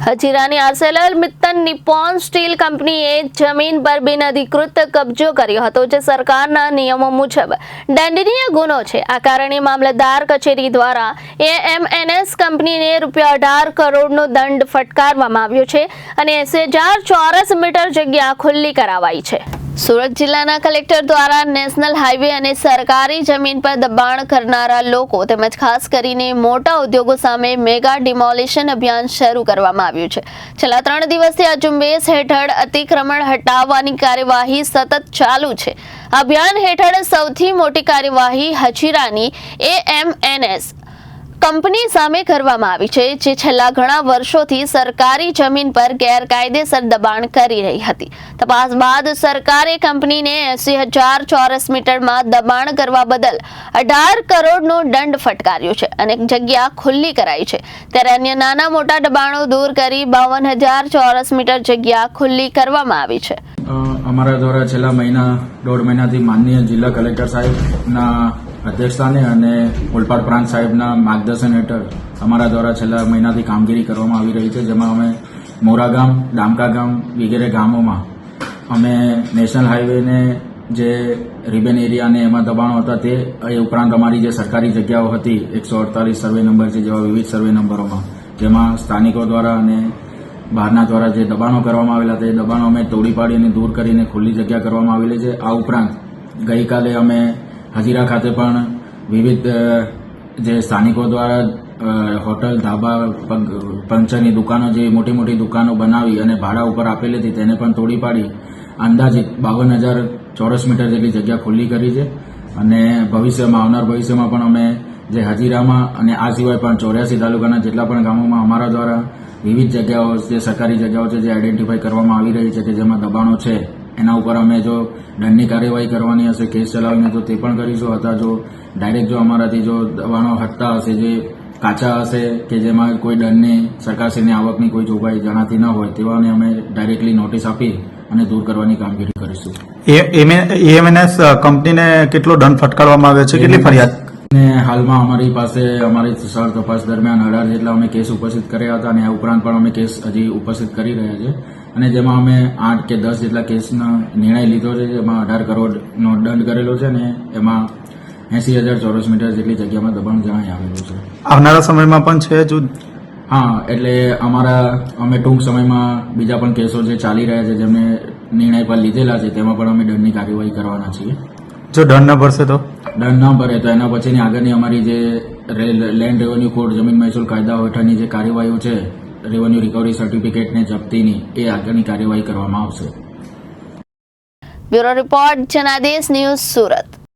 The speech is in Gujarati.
હજીરાની આર્સેલર મિત્તલ નિપોન સ્ટીલ કંપનીએ જમીન પર બિનઅધિકૃત કબજો કર્યો હતો, જે સરકારના નિયમો મુજબ દંડનીય ગુનો છે. આ કારણે મામલતદાર કચેરી દ્વારા એએમએનએસ કંપનીને રૂપિયા અઢાર કરોડનો દંડ ફટકારવામાં આવ્યો છે અને એસી હજાર ચોરસ મીટર જગ્યા ખુલ્લી કરાવાઈ છે. સુરત જિલ્લાના કલેક્ટર દ્વારા નેશનલ હાઈવે અને સરકારી જમીન પર દબાણ કરનારા લોકો તેમજ ખાસ કરીને મોટા ઉદ્યોગો સામે મેગા ડિમોલિશન અભિયાન શરૂ કરવામાં આવ્યું છે. છેલ્લા ત્રણ દિવસથી આ ઝુંબેશ હેઠળ અતિક્રમણ હટાવવાની કાર્યવાહી સતત ચાલુ છે. અભિયાન હેઠળ સૌથી મોટી કાર્યવાહી હજીરાની એએમએનએસ કંપની સામે કરવામાં આવી છે, જે છેલ્લા ઘણા વર્ષોથી સરકારી જમીન પર ગેરકાયદેસર દબાણ કરી રહી હતી. તપાસ બાદ સરકારે કંપનીને એસી હજાર ચોરસ મીટરમાં દબાણ કરવા બદલ અઢાર કરોડનો દંડ ફટકાર્યો છે અને જગ્યા ખુલ્લી કરાઈ છે. ત્યારે અન્ય નાના મોટા દબાણો દૂર કરી બાવન હજાર ચોરસ મીટર જગ્યા ખુલ્લી કરવામાં આવી છે. અમારા દ્વારા છેલ્લા મહિના, દોઢ મહિનાથી માનનીય જિલ્લા કલેક્ટર સાહેબના અધ્યક્ષસ્થાને અને ઓલપાડ પ્રાંત સાહેબના માર્ગદર્શન હેઠળ અમારા દ્વારા છેલ્લા મહિનાથી કામગીરી કરવામાં આવી રહી છે, જેમાં અમે મોરા ગામ, ડામકા ગામ વગેરે ગામોમાં અમે નેશનલ હાઈવેને જે રિબેન એરિયા અને એમાં દબાણો હતા તે, એ ઉપરાંત અમારી જે સરકારી જગ્યાઓ હતી, એકસો અડતાલીસ સર્વે નંબર છે, જેવા વિવિધ સર્વે નંબરોમાં, જેમાં સ્થાનિકો દ્વારા અને બહારના દ્વારા જે દબાણો કરવામાં આવેલા તે દબાણો અમે તોડી પાડીને દૂર કરીને ખુલ્લી જગ્યા કરવામાં આવેલી છે. આ ઉપરાંત ગઈકાલે અમે હજીરા ખાતે પણ વિવિધ જે સ્થાનિકો દ્વારા હોટલ, ધાબા પંચરની દુકાનો જેવી મોટી મોટી દુકાનો બનાવી અને ભાડા ઉપર આપેલી હતી, તેને પણ તોડી પાડી. અંદાજિત બાવન હજાર ચોરસ મીટર જેટલી જગ્યા ખુલ્લી કરી છે. અને ભવિષ્યમાં, આવનાર ભવિષ્યમાં પણ અમે જે હજીરામાં અને આ સિવાય પણ ચોર્યાસી તાલુકાના જેટલા પણ ગામોમાં અમારા દ્વારા વિવિધ જગ્યાઓ, જે સરકારી જગ્યાઓ છે, જે આઈડેન્ટિફાઈ કરવામાં આવી રહી છે કે જેમાં દબાણો છે એના ઉપર અમે જો દંડની કાર્યવાહી કરવાની હશે કેસ ચલાવીને તો તે પણ કરીશું અથવા જો ડાયરેક્ટ જો અમારાથી જો દવાનો હટતા હશે જે કાચા હશે કે જેમાં કોઈ દંડની સરકારશ્રીની આવકની કોઈ જોગવાઈ જણાતી ન હોય તેવાને અમે ડાયરેક્ટલી નોટિસ આપી અને દૂર કરવાની કામગીરી કરીશું. એએમએનએસ કંપનીને કેટલો દંડ ફટકારવામાં આવ્યો છે? કેટલી ફરિયાદ? ને હાલમાં અમારી પાસે અમારી સર તપાસ દરમિયાન અઢાર જેટલા અમે કેસ ઉપસ્થિત કર્યા હતા અને આ ઉપરાંત પણ અમે કેસ હજી ઉપસ્થિત કરી રહ્યા છે. અને જેમાં અમે આઠ કે દસ જેટલા કેસનો નિર્ણય લીધો છે જેમાં અઢાર કરોડનો દંડ કરેલો છે ને એમાં એસી હજાર ચોરસ મીટર જેટલી જગ્યામાં દબાણ જણાઈ આવેલું છે. આવનારા સમયમાં પણ છે જો? હા એટલે અમારા અમે ટૂંક સમયમાં બીજા પણ કેસો જે ચાલી રહ્યા છે જેમને નિર્ણય પર લીધેલા છે તેમાં પણ અમે દંડની કાર્યવાહી કરવાના છીએ. જો દંડ ન ભરશે તો? દંડ ન ભરે તો એના પછીની આગળની અમારી જે લેન્ડ રેવન્યુ કોડ જમીન મહેસૂલ કાયદા હેઠળની જે કાર્યવાહીઓ છે રેવન્યુ રિકવરી સર્ટિફિકેટને જપ્તીની એ આગળની કાર્યવાહી કરવામાં આવશે. Bureau report Janadesh news Surat.